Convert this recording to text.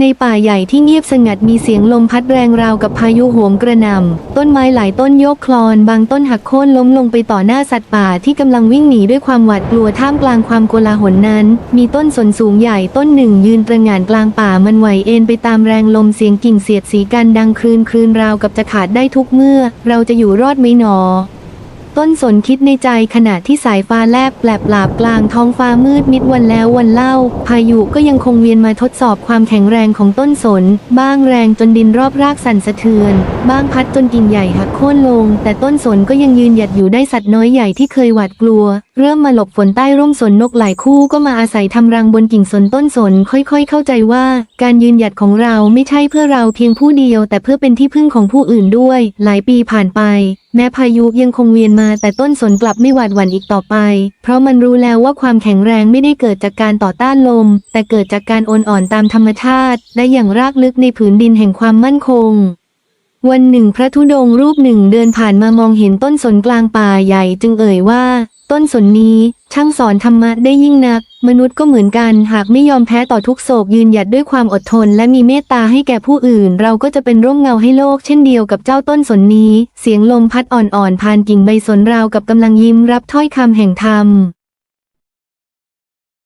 ในป่าใหญ่ที่เงียบสงัดมีเสียงลมพัดแรงราวกับพายุโหมกระหน่ำต้นไม้หลายต้นโยกคลอน บางต้นหักโค่นล้มลงไปต่อหน้าสัตว์ป่าที่กำลังวิ่งหนีด้วยความหวาดกลัวท่ามกลางความโกลาหลนั้น มีต้นสนสูงใหญ่ต้นหนึ่งยืนตระหง่านกลางป่ามันไหวเอ็นไปตามแรงลมเสียงกิ่งเสียดสีกันดังคลืนคลืนราวกับจะขาดได้ทุกเมื่อ เราจะอยู่รอดไหมหนอ ต้นสนคิดในใจขณะที่สายฟ้าแลบแปลบลาบกลางท้องฟ้ามืดมิดวันแล้ววันเล่า พายุก็ยังคงเวียนมาทดสอบความแข็งแรงของต้นสน บ้างแรงจนดินรอบรากสั่นสะเทือน บ้างพัดจนกิ่งใหญ่หักโค่นลง แต่ต้นสนก็ยังยืนหยัดอยู่ได้สัตว์น้อยใหญ่ที่เคยหวาดกลัวเริ่มมาหลบฝนใต้ร่มสนนกหลายคู่ก็มาอาศัยทำรังบนกิ่งสนต้นสนค่อยๆ เข้าใจว่า การยืนหยัดของเราไม่ใช่เพื่อเราเพียงผู้เดียว แต่เพื่อเป็นที่พึ่งของผู้อื่นด้วย หลายปีผ่านไป แม้พายุยังคงเวียนมาแต่ต้นสนกลับไม่หวาดหวั่นอีกต่อไป เพราะมันรู้แล้วว่าความแข็งแรงไม่ได้เกิดจากการต่อต้านลม แต่เกิดจากการโอนอ่อนตามธรรมชาติ และอย่างรากลึกในผืนดินแห่งความมั่นคง วันหนึ่งพระธุดงค์รูปหนึ่งเดินผ่านมามองเห็นต้นสนกลางป่าใหญ่จึงเอ่ยว่า ต้นสนนี้ช่างสอนธรรมะได้ยิ่งนัก มนุษย์ก็เหมือนกันหากไม่ยอมแพ้ต่อทุกโศกยืนหยัดด้วยความอดทน และมีเมตตาให้แก่ผู้อื่น เราก็จะเป็นร่มเงาให้โลกเช่นเดียวกับเจ้าต้นสนนี้ เสียงลมพัดอ่อนๆผ่านกิ่งใบสนราวกับกำลังยิ้มรับถ้อยคำแห่งธรรม